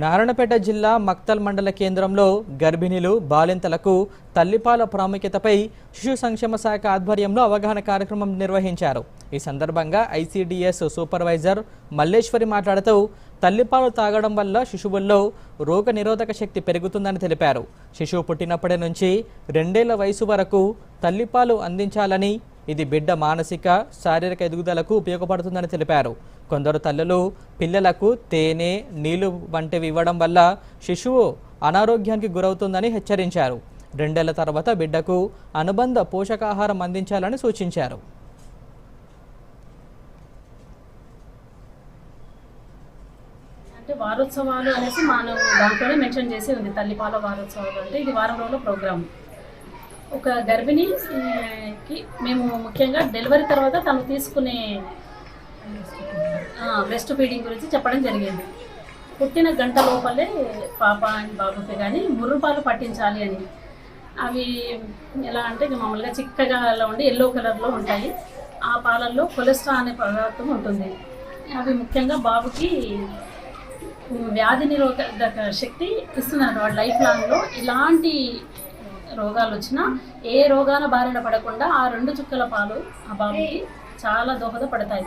నారాయణపేట జిల్లా మక్తల్ మండల కేంద్రంలో గర్భిణీలు బాలింతలకు తల్లిపాల ప్రాముఖ్యతపై శిశు సంక్షేమ శాఖ ఆధ్వర్యంలో అవగాహన కార్యక్రమం నిర్వహించారు. ఈ సందర్భంగా ఐసీడీఎస్ సూపర్వైజర్ మల్లేశ్వరి మాట్లాడుతూ తల్లిపాలు తాగడం వల్ల శిశువుల్లో రోగ నిరోధక శక్తి పెరుగుతుందని తెలిపారు. శిశువు పుట్టినప్పటి నుంచి రెండేళ్ళ వయసు వరకు తల్లిపాలు అందించాలని ఇది బిడ్డ మానసిక శారీరక ఎదుగుదలకు ఉపయోగపడుతుందని తెలిపారు. కొందరు తల్లులు పిల్లలకు తేనె నీళ్ళు వంటివి ఇవ్వడం వల్ల శిశువు అనారోగ్యానికి గురవుతుందని హెచ్చరించారు. రెండేళ్ళ తర్వాత బిడ్డకు అనుబంధ పోషకాహారం అందించాలని సూచించారు. అంటే వారోత్సవాలు అనేసి మనం దాంట్లోనే మెన్షన్ చేసి ఉంది. తల్లిపాల వారోత్సవాలు అంటే ఇది వారం రోజుల ప్రోగ్రామ్. ఒక గర్భిణి కి మేము ముఖ్యంగా డెలివరీ తర్వాత తను తీసుకునే బ్రెస్ట్ ఫీడింగ్ గురించి చెప్పడం జరిగింది. పుట్టిన గంట లోపలే పాప అని బాబుకి కానీ ముర్రుపాలు పట్టించాలి అని. అవి ఎలా అంటే మామూలుగా చిక్కగా అలా ఉండి ఎల్లో కలర్లో ఉంటాయి. ఆ పాలల్లో కొలెస్ట్రాల్ అనే పదార్థం ఉంటుంది. అవి ముఖ్యంగా బాబుకి వ్యాధి నిరోధక శక్తి ఇస్తున్నారు. వాడు లైఫ్ లాంగ్లో ఇలాంటి రోగాలు వచ్చినా ఏ రోగాల బారిన పడకుండా ఆ రెండు చుక్కల పాలు ఆ బాబుకి చాలా దోహదపడతాయి.